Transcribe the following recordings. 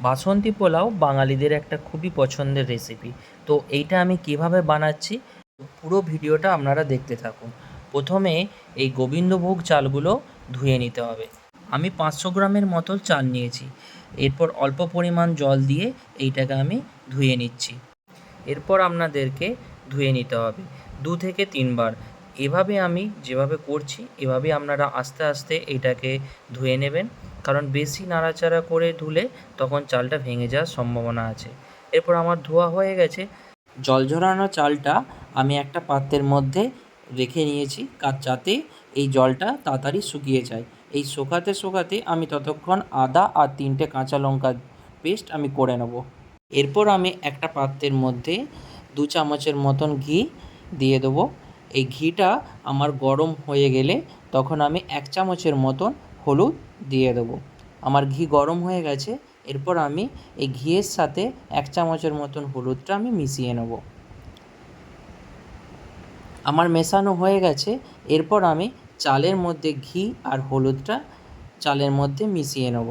বাসন্তী পোলাও বাঙালিদের একটা খুবই পছন্দের রেসিপি তো এইটা আমি কীভাবে বানাচ্ছি? পুরো ভিডিওটা আপনারা দেখতে থাকুন। প্রথমে এই গোবিন্দভোগ চালগুলো ধুয়ে নিতে হবে। আমি পাঁচশো গ্রামের মতো চাল নিয়েছি। এরপর অল্প পরিমাণ জল দিয়ে এইটাকে আমি ধুয়ে নিচ্ছি। এরপর আপনাদেরকে ধুয়ে নিতে হবে দু থেকে তিনবার। এভাবে আমি যেভাবে করছি এভাবে আপনারা আস্তে আস্তে এইটাকে ধুয়ে নেবেন। কারণ বেশি নাড়াচাড়া করে ধুলে তখন চালটা ভেঙে যাওয়ার সম্ভাবনা আছে। এরপর আমার ধোয়া হয়ে গেছে। জল ঝরানো চালটা আমি একটা পাত্রের মধ্যে রেখে নিয়েছি যাতে এই জলটা তাড়াতাড়ি শুকিয়ে যায়। এই শুকাতে শুকাতে আমি ততক্ষণ আদা আর তিনটে কাঁচা লঙ্কা পেস্ট আমি করে নেব। এরপর আমি একটা পাত্রের মধ্যে দু চামচের মতন ঘি দিয়ে দেবো। এই ঘিটা আমার গরম হয়ে গেলে তখন আমি এক চামচের মতন হলুদ দিয়ে দেবো। আমার ঘি গরম হয়ে গেছে, এরপর আমি এই ঘিয়ের সাথে এক চামচের মতন হলুদটা আমি মিশিয়ে নেব। আমার মেশানো হয়ে গেছে, এরপর আমি চালের মধ্যে ঘি আর হলুদটা চালের মধ্যে মিশিয়ে নেব।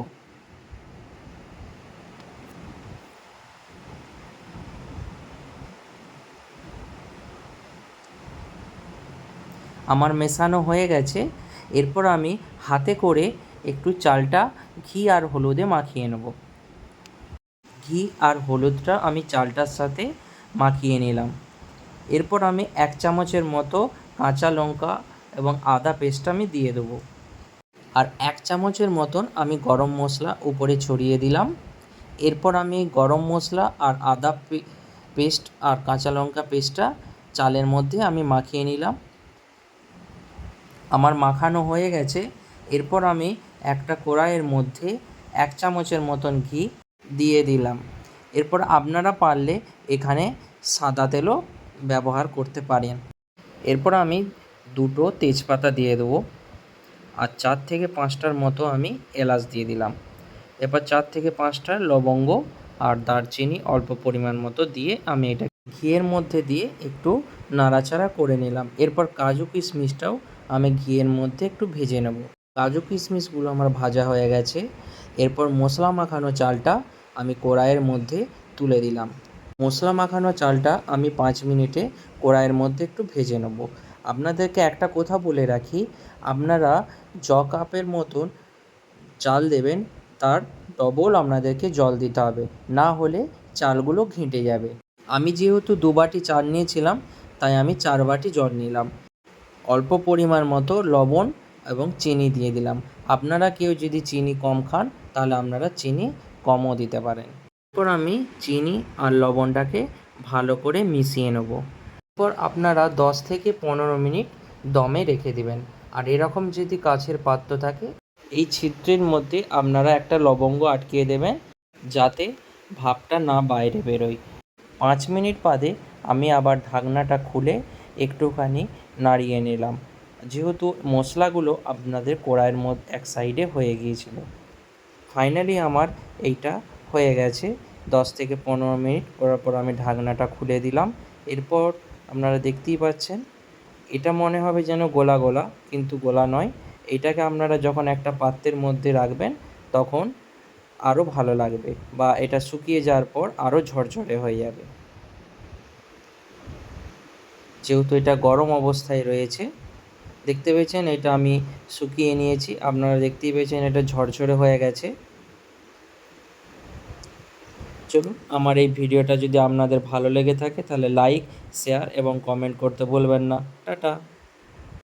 আমার মেশানো হয়ে গেছে এরপর আমি হাতে করে একটু চালটা ঘি আর হলুদে মাখিয়ে নেব। ঘি আর হলুদটা আমি চালটার সাথে মাখিয়ে নিলাম। এরপর আমি এক চামচের মতো কাঁচা লঙ্কা এবং আদা পেস্ট আমি দিয়ে দেবো। আর এক চামচের মতন আমি গরম মশলা উপরে ছড়িয়ে দিলাম। এরপর আমি গরম মশলা আর আদা পেস্ট আর কাঁচা লঙ্কা পেস্টটা চালের মধ্যে আমি মাখিয়ে নিলাম। আমার মাখানো হয়ে গেছে। এরপর আমি একটা কড়াইয়ের মধ্যে এক চামচের মতন ঘি দিয়ে দিলাম। এরপর আপনারা পারলে এখানে সাদা তেলও ব্যবহার করতে পারেন। এরপর আমি দুটো তেজপাতা দিয়ে দেবো। আর চার থেকে পাঁচটার মতো আমি এলাচ দিয়ে দিলাম। এরপর চার থেকে পাঁচটা লবঙ্গ আর দারচিনি অল্প পরিমাণ মতো দিয়ে আমি এটা ঘিয়ের মধ্যে দিয়ে একটু নাড়াচাড়া করে নিলাম। এরপর কাজু কিশমিশটাও আমি ঘিয়ের মধ্যে একটু ভেজে নেব। কাজু কিশমিশগুলো আমার ভাজা হয়ে গেছে। এরপর মশলা মাখানো চালটা আমি কড়াইয়ের মধ্যে তুলে দিলাম। মশলা মাখানো চালটা আমি পাঁচ মিনিটে কড়াইয়ের মধ্যে একটু ভেজে নেব। আপনাদেরকে একটা কথা বলে রাখি, আপনারা জ কাপের মতন চাল দেবেন, তার ডবল আপনাদেরকে জল দিতে হবে। না হলে চালগুলো ঘেঁটে যাবে। আমি যেহেতু দু বাটি চাল নিয়েছিলাম, তাই আমি চার বাটি জল নিলাম। অল্প পরিমাণ মতো লবণ এবং চিনি দিয়ে দিলাম। আপনারা কেউ যদি চিনি কম খান, তাহলে আপনারা চিনি কমও দিতে পারেন। এরপর আমি চিনি আর লবণটাকে ভালো করে মিশিয়ে নেব। এরপর আপনারা দশ থেকে পনেরো মিনিট দমে রেখে দিবেন। আর এরকম যদি কাছের পাত্র থাকে, এই ছিদ্রের মধ্যে আপনারা একটা লবঙ্গ আটকিয়ে দেবেন, যাতে ভাপটা না বাইরে বেরোয়। পাঁচ মিনিট বাদে আমি আবার ঢাকনাটা খুলে একটুখানি নাড়িয়ে নিলাম। যেহেতু মশলাগুলো আপনাদের কড়াইয়ের মধ্যে এক সাইডে হয়ে গিয়েছিল। ফাইনালি আমার এইটা হয়ে গেছে। দশ থেকে পনেরো মিনিট করার পর আমি ঢাকনাটা খুলে দিলাম। এরপর আপনারা দেখতেই পাচ্ছেন, এটা মনে হবে যেন গোলা গোলা, কিন্তু গোলা নয়। এটাকে আপনারা যখন একটা পাত্রের মধ্যে রাখবেন, তখন আরও ভালো লাগবে বা এটা শুকিয়ে যাওয়ার পর আরও ঝরঝরে হয়ে যাবে। যেহেতু এটা গরম অবস্থায় রয়েছে, দেখতে পেয়েছেন এটা আমি শুকিয়ে নিয়েছি, আপনারা দেখতেই পেয়েছেন এটা ঝরঝরে হয়ে গেছে। চলুন, আমার এই ভিডিওটা যদি আপনাদের ভালো লেগে থাকে তাহলে লাইক শেয়ার এবং কমেন্ট করতে বলবেন না। টাটা।